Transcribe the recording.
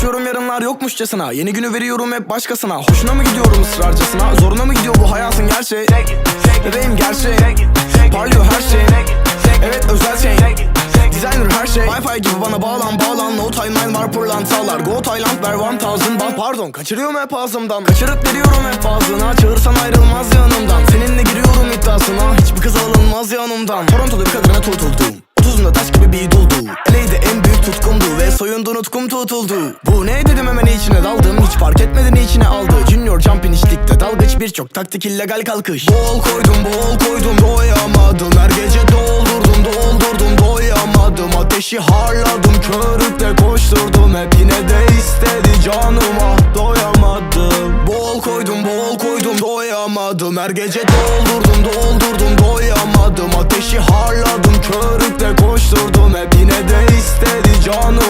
Yaşıyorum yarınlar yokmuşçasına. Yeni günü veriyorum hep başkasına. Hoşuna mı gidiyorum ısrarcasına Zoruna mı gidiyor bu hayatın gerçeği? Bebeğim gerçeği. Parlıyor her şey. Evet özel şey. Designer her şey. Wi-Fi gibi bana bağlan bağlan. No timeline var pırlantalar Go Thailand ver one thousand band. Pardon kaçırıyorum hep ağzımdan. Kaçırıp veriyorum hep ağzına Çağırsan ayrılmaz yanımdan. Seninle giriyorum iddiasına. Hiçbir kız alınmaz yanımdan. Toronto'da bir kadına tutuldum. Otuzunda taş gibi bir duldu LA'de en büyük tutkumdu Ve soyundu nutkum tutuldu. Bu ne dedim hemen içine daldım Hiç fark etmedin içine aldı. Junior jumping içlikte dalgıç birçok taktik illegal kalkış. Bol koydum bol koydum doyamadım. Her gece doldurdum doldurdum doyamadım. Ateşi harladım körükle koşturdum. Hep yine de istedi canıma doyamadım. Bol koydum bol koydum doyamadım. Her gece doldurdum doldurdum doyamadım. Ateşi harladım körükle koşturdum Hep